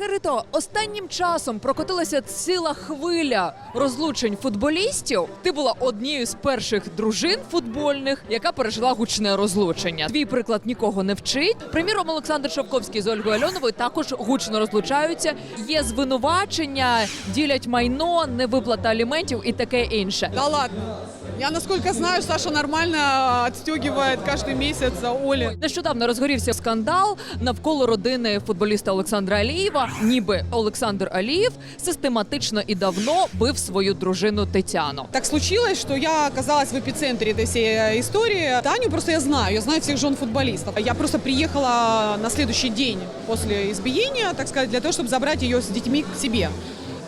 Маргарито, останнім часом прокотилася ціла хвиля розлучень футболістів. Ти була однією з перших дружин футбольних, яка пережила гучне розлучення. Твій приклад нікого не вчить. Приміром, Олександр Шовковський з Ольгою Альоновою також гучно розлучаються. Є звинувачення, ділять майно, невиплата аліментів і таке інше. Да ладно. Я, насколько знаю, Саша нормально отстегивает каждый месяц за Оли. Нещодавно розгорівся скандал навколо родини футболіста Олександра Алієва Ніби Олександр Алієв систематично і давно бив свою дружину Тетяну. Так случилось, что я оказалась в эпицентре этой всей э, истории. Таню просто я знаю, я знаю всех жен футболистов. Я просто приехала на следующий день после избиения, так сказать, для того, чтобы забрать ее с детьми к себе.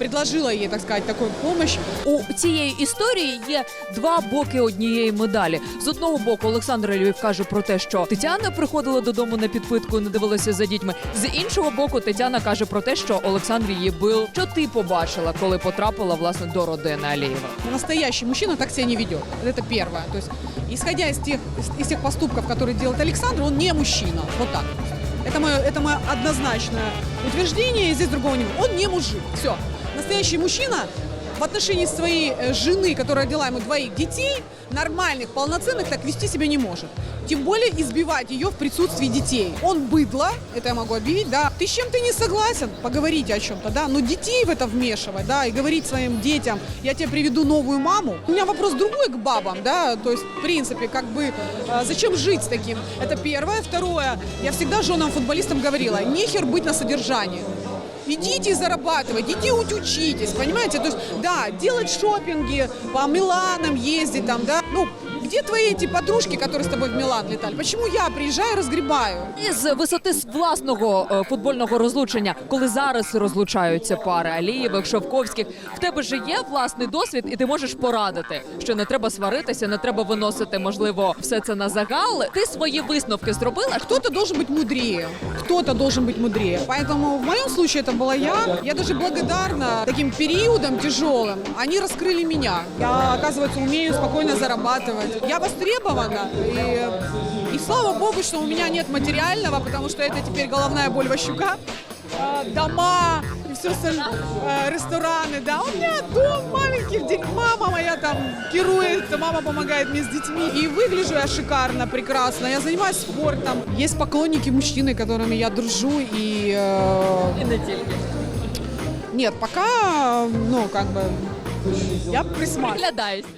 Предложила ей, так сказать, такую помощь. У цієї історії є два боки однієї медалі. З одного боку, Олександр Алієв каже про те, що Тетяна приходила додому на підпитку, і не дивилася за дітьми. З іншого боку, Тетяна каже про те, що Олександр її бив. Що ти побачила, коли потрапила власне до родини Алієва? Настоящий мужчина так себя не ведет. Это первое. То есть, исходя из тех, из, из тех поступков, которые делает Александр, он не мужчина. Вот так. Это мое, это мое однозначное утверждение, и здесь другого не будет. Он не мужик. Все. Настоящий мужчина в отношении своей э, жены, которая родила ему двоих детей, нормальных, полноценных, так вести себя не может. Тем более избивать ее в присутствии детей. Он быдло, это я могу объявить, да. Ты с чем-то не согласен, поговорите о чем-то, да, но детей в это вмешивать, да, и говорить своим детям, я тебе приведу новую маму. У меня вопрос другой к бабам, да, то есть, в принципе, как бы, э, зачем жить с таким? Это первое. Второе, я всегда женам футболистам говорила, нехер быть на содержании. Идите зарабатывать, идите уть- учитесь, понимаете? То есть, да, делать шопинги, по Миланам ездить там, да. Ну, где твои эти подружки, которые с тобой в Милан летали? Почему я приезжаю, разгребаю? Із висоти з власного е, футбольного розлучення, коли зараз розлучаються пари Алієвих, Шовковських, в тебе ж є власний досвід, і ти можеш порадити, що не треба сваритися, не треба виносити, можливо, все це на загал. Ти свої висновки зробила. Кто-то должен быть мудрее, кто-то должен быть мудрее. Поэтому в моем случае это была я. Я даже благодарна таким периодам тяжелым. Они раскрыли меня. Я, оказывается, умею спокойно зарабатывать. Я востребована. И, и слава богу, что у меня нет материального, потому что это теперь головная боль Ващука. А, Дома и все остальное, А, рестораны, да. У меня дом маленький, в дерь- мама моя там керует, мама помогает мне с детьми. И выгляжу я шикарно, прекрасно. Я занимаюсь спортом. Есть поклонники мужчины, которыми я дружу. И э, І не тільки нет, пока, ну, как бы, я присматриваю. приглядаєшся.